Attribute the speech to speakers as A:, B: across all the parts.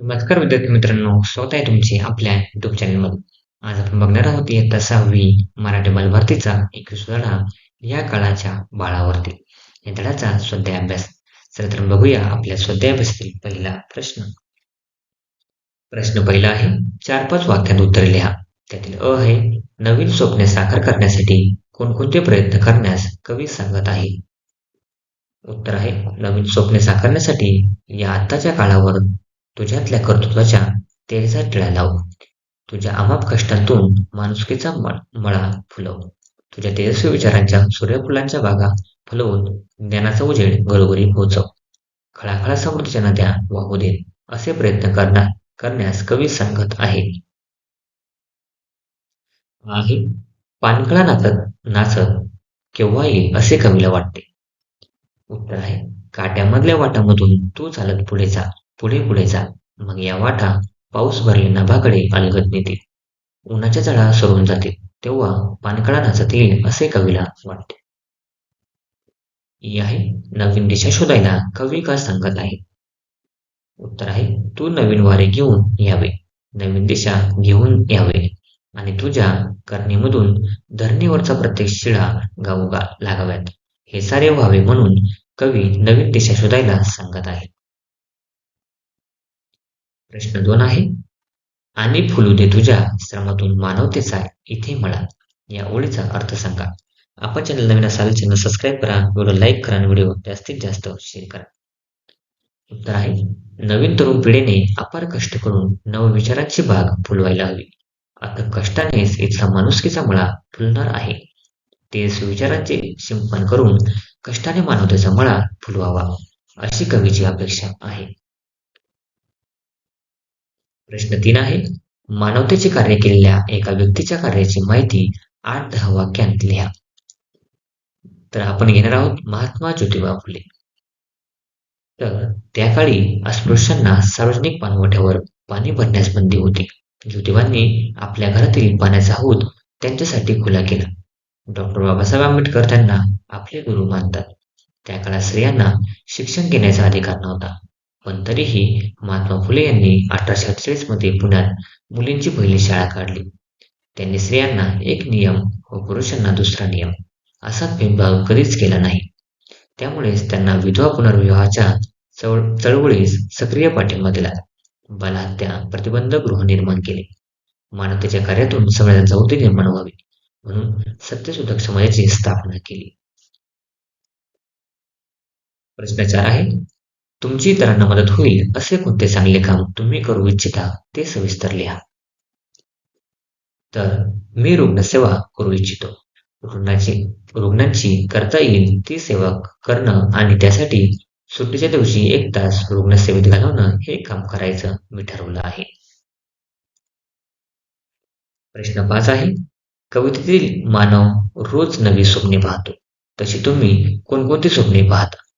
A: नमस्कार विद्यार्थी मित्रांनो स्वागत आहे तुमचे आपल्या युट्यूब चॅनलमध्ये आज आपण बघणार आहोत इयत्ता सहावी मराठी बालभारतीचा एकवीस धडा या काळाच्या बाळावरती. या धडाचा स्वाध्याय अभ्यास. चला तर बघूया आपल्या स्वाध्याय अभ्यासातील पहिला प्रश्न. प्रश्न पहिला आहे चार पाच वाक्यात उत्तर लिहा. त्यातील अ आहे नवीन स्वप्ने साकार करण्यासाठी कोणकोणते प्रयत्न करण्यास कवी सांगत आहे? उत्तर आहे नवीन स्वप्ने साकारण्यासाठी या आत्ताच्या काळावर तुझ्यातल्या कर्तृत्वाच्या तेरेचा टिळा लाव. तुझ्या अमाप कष्टांतून माणुसकीचा मळा फुलव. तुझ्या तेजस्वी विचारांच्या सूर्यफुलांच्या बागा फुलवून ज्ञानाचा उजेड घरोघरी पोहोचव. खळाखळा समृद्धीच्या नद्या वाहू दे असे प्रयत्न करणार करण्यास कवी सांगत आहे. आहे. पानकळा नाचत नाचत केव्हा येईल असे कवीला वाटते. उत्तर आहे. काट्यामधल्या वाटामधून तू चालत पुढे जा. पुढे पुढे जा. मग या वाटा पाऊस भरले नभाकडे अलगत नेतील. उन्हाच्या चढा सरून जातील. तेव्हा पानकळा नाचत येईल असे कवीला वाटते. आहे नवीन दिशा शोधायला कवी का सांगत आहे? उत्तर आहे तू नवीन वारे घेऊन यावे. नवीन दिशा घेऊन यावे. आणि तुझ्या करणीमधून धरणीवरचा प्रत्येक शिळा गाऊ गा लागाव्यात. हे सारे व्हावे म्हणून कवी नवीन दिशा शोधायला सांगत आहे. प्रश्न दोन आहे. आणि फुलू दे तुझ्या श्रमातून मानवतेचा इथे मला या ओळीचा अर्थ सांगा. आपण चॅनल नवीन असाल चॅनल सबस्क्राईब करा. व्हिडिओ लाईक करा आणि व्हिडिओ जास्तीत जास्त शेअर करा. उत्तर आहे नवीन तरुण पिढीने अपार कष्ट करून नवविचारांची बाग फुलवायला हवी. आता कष्टानेच इथला माणुसकीचा मळा फुलणार आहे. तेच विचारांचे शिंपण करून कष्टाने मानवतेचा मळा फुलवावा अशी कवीची अपेक्षा आहे. प्रश्न तीन आहे. मानवतेचे कार्य केलेल्या एका व्यक्तीच्या कार्याची माहिती आठ दहा वाक्यांत लिहा. तर आपण घेणार आहोत महात्मा ज्योतिबा फुले. तर त्या काळी अस्पृश्यांना सार्वजनिक पाणवठ्यावर पाणी भरण्यास बंदी होती. ज्योतिबांनी आपल्या घरातील पाण्याचा हौद त्यांच्यासाठी खुला केला. डॉक्टर बाबासाहेब आंबेडकर त्यांना आपले गुरु मानतात. त्या काळात स्त्रियांना शिक्षण घेण्याचा अधिकार नव्हता. पण तरीही महात्मा फुले यांनी अठराशे अठ्ठेचाळीसमध्ये पुण्यात मुलींची पहिली शाळा काढली. त्यांनी स्त्रियांना एक नियम व पुरुषांना दुसरा नियम असा भेदभाव कधीच केला नाही. त्यामुळेच त्यांना विधवा पुनर्विवाहाच्या चळवळीस सक्रिय पाठिंबा दिला. बलाहत्या प्रतिबंध गृह निर्माण केले. मानवतेच्या कार्यातून समाजात चौथी निर्माण व्हावी म्हणून सत्यशोधक समाजाची स्थापना केली. प्रश्न चार आहे तुमची इतरांना मदत होईल असे कोणते चांगले काम तुम्ही करू इच्छिता ते सविस्तर लिहा. तर मी रुग्णसेवा करू इच्छितो. रुग्णाची रुग्णांची करता येईल ती सेवा करणं आणि त्यासाठी सुट्टीच्या दिवशी एक तास रुग्णसेवेत घालवणं हे काम करायचं मी ठरवलं आहे. प्रश्न पाच आहे. कवितेतील मानव रोज नवी स्वप्ने पाहतो. तशी तुम्ही कोणकोणती स्वप्ने पाहता?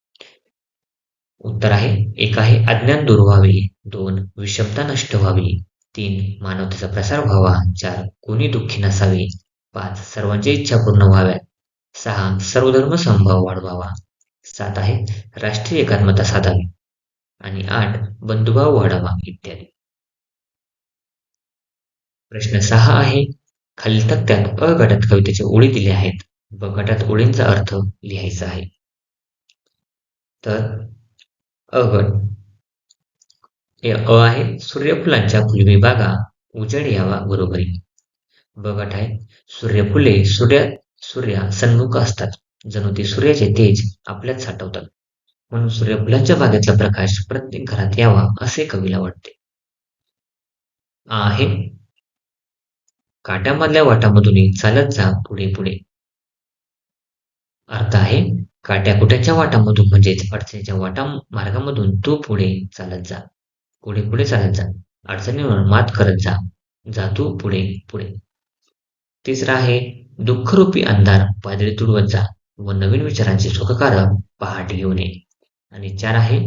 A: उत्तर आहे एक आहे अज्ञान दूर व्हावे दोन विषमता नष्ट व्हावी तीन मानवतेचा प्रसार व्हावा चार कोणी दुःखी नसावे पाच सर्वांची इच्छा पूर्ण व्हाव्यात सहा सर्वधर्म संभाव वाढवावा सात आहे राष्ट्रीय एकात्मता साधावी आणि आठ बंधुभाव वाढावा इत्यादी. प्रश्न सहा आहे खालील तक्त्यात अ गटात कवितेचे ओळी दिले आहेत ब गटात ओळींचा अर्थ लिहायचा आहे. तर अगट अ आहे सूर्यफुलांच्या फुलवी बागा उजेड यावा बरोबरी. बघट आहे सूर्यफुले सूर्य सूर्या सन्मुख असतात. जणू ते सूर्याचे तेज आपल्यात साठवतात. म्हणून सूर्यफुलांच्या बागेतला प्रकाश प्रत्येक घरात यावा असे कवीला वाटते. आहे. काट्यामधल्या वाटामधूनही चालत जा पुढे पुढे. अर्थ आहे काट्याकुट्याच्या वाटामधून म्हणजेच अडचणीच्या वाटा मार्गामधून तू पुढे चालत जा. पुढे पुढे चालत जा. अडचणीवर मात करत जा. जा तू पुढे पुढे. तिसरा आहे दुःखरूपी अंधार पादळी तुडवत जा व नवीन विचारांचे सुखकारक पहाट घेऊन ये. आणि चार आहे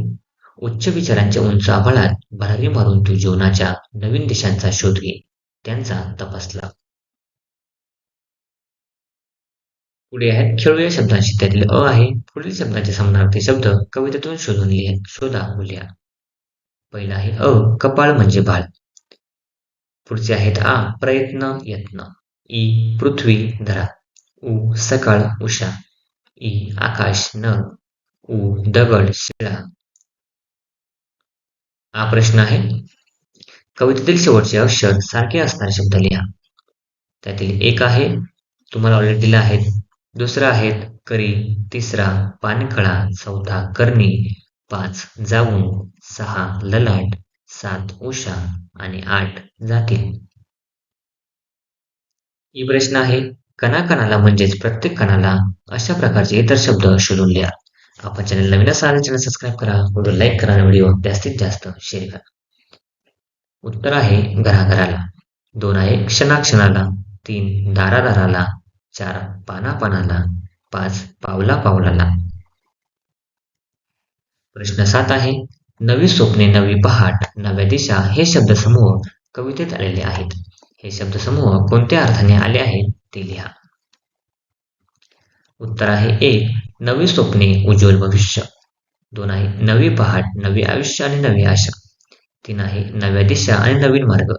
A: उच्च विचारांच्या उंच आभाळात भरारी मारून तू जीवनाच्या नवीन दिशांचा शोध घे. त्यांचा तपासला. पुढे आहेत. खेळूया शब्दांशी त्यातील अ आहे. पुढील शब्दांचे समानार्थी शब्द कवितेतून शोधून लिहा. शोधा व लिहा पहिला आहे अ. कपाळ म्हणजे बाळ. पुढचे आहेत आ. प्रयत्न यत्न. ई. पृथ्वी धरा. उ. सकाळ उषा. ई. आकाश न. उ. दगड शिळा. हा प्रश्न आहे. कवितेतील शेवटचे अक्षर सारखे असणारे शब्द लिहा. त्यातील एक आहे. तुम्हाला ऑलरेडी दिला आहे. दुसरा आहेत करी तिसरा पानखळा चौथा करणी पाच जाऊन सहा ललाट सात उषा आणि आठ जातील ही प्रश्न आहे कणाकणाला म्हणजेच प्रत्येक कणाला अशा प्रकारचे इतर शब्द शोधून लिहा. आपण चॅनल नवीन असाल चॅनल सबस्क्राईब करा व्हिडिओ लाईक करा आणि व्हिडिओ जास्तीत जास्त शेअर करा. उत्तर आहे घराघराला. दोन आहे क्षणाक्षणाला. तीन दारादाराला. चार पानापानाला पाच पावला पावलाला. प्रश्न सात आहे नवी स्वप्ने नवी पहाट नव्या दिशा हे शब्दसमूह कवितेत आलेले आहेत. हे शब्दसमूह कोणत्या अर्थाने आले आहेत ते लिहा. उत्तर आहे एक नवी स्वप्ने उज्ज्वल भविष्य. दोन आहे नवी पहाट नवी आयुष्य आणि नवी आशा. तीन आहे नव्या दिशा आणि नवीन मार्ग.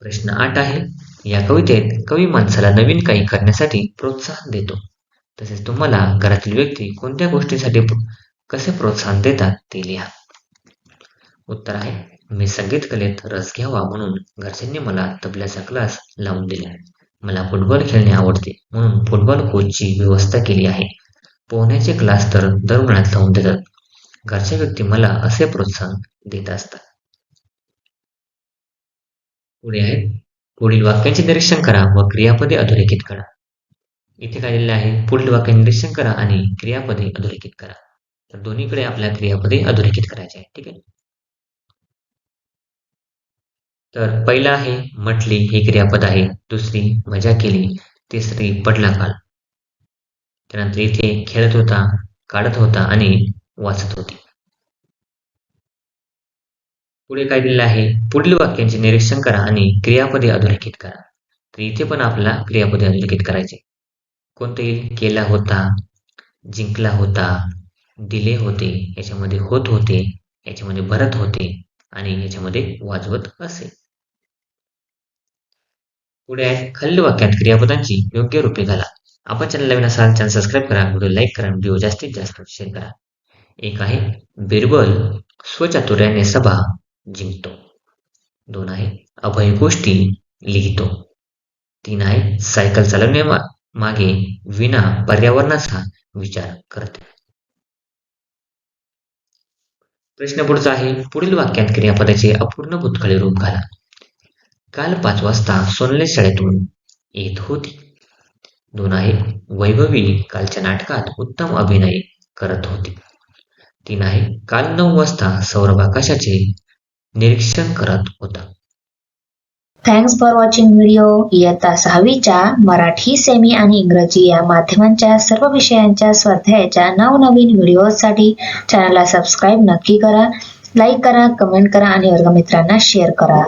A: प्रश्न आठ आहे या कवितेत कवी माणसाला नवीन काही करण्यासाठी प्रोत्साहन देतो. तसेच तुम्हाला घरातील व्यक्ती कोणत्या गोष्टीसाठी कसे प्रोत्साहन देतात ते लिहा. उत्तर आहे मी संगीत कलेत रस घ्यावा म्हणून घरच्यांनी मला तबल्याचा क्लास लावून दिला. मला फुटबॉल खेळणे आवडते म्हणून फुटबॉल कोचची व्यवस्था केली आहे. पोहण्याचे क्लास तर दर उन्हाळ्यात लावून देतात. घरच्या व्यक्ती मला असे प्रोत्साहन देत असतात. पुढे आहेत पुढील वाक्यांचे निरीक्षण करा व क्रियापदे अधोरेखित करा. इथे काय दिलेले आहे पुढील वाक्य निरीक्षण करा आणि क्रियापदे अधोरेखित करा. तर दोन्हीकडे आपल्या क्रियापदे अधोरेखित करायचे आहे ठीक आहे? तर पहिला आहे म्हटली ही क्रियापद आहे दुसरी मजा केली तिसरी पडला काल त्यानंतर इथे खेळत होता काढत होता आणि वाचत होती. पुढे काय दिलेलं आहे? पुढील वाक्यांचे निरीक्षण करा आणि क्रियापदे अधोरेखित करा. तर इथे पण आपला क्रियापदे अधोरेखित करायचे. कोणते? येईल केला होता जिंकला होता दिले होते याच्यामध्ये होत होते याच्यामध्ये भरत होते आणि याच्यामध्ये वाजवत असे. पुढे आहे खालील वाक्यात क्रियापदांची योग्य रूपे घाला. आपण चॅनल नवीन असाल चॅनल सबस्क्राईब करा व्हिडिओ लाईक करा व्हिडिओ जास्तीत जास्त शेअर करा. एक आहे बिरबल स्वचातुर्याने सभा जिंकतो. दोन आहे अभय गोष्टी लिहितो. तीन आहे सायकल चालवण्या मागे विना पर्यावरणाचा विचार करते. प्रश्न पुढचा आहे पुढील वाक्यात क्रियापदाचे अपूर्ण भूतकाळी रूप घाला. काल पाच वाजता सोनले शाळेतून येत होती. दोन आहे वैभवी कालच्या नाटकात उत्तम अभिनय करत होती. तीन आहे काल नऊ वाजता सौरभ आकाशाचे निरीक्षण करत होता.
B: थँक्स फॉर वॉचिंग व्हिडिओ इयत्ता सहावीच्या मराठी सेमी आणि इंग्रजी या माध्यमांच्या सर्व विषयांच्या स्वाध्यायाच्या नवनवीन व्हिडिओसाठी चॅनलला सबस्क्राईब नक्की करा लाईक करा कमेंट करा आणि वर्गमित्रांना शेअर करा.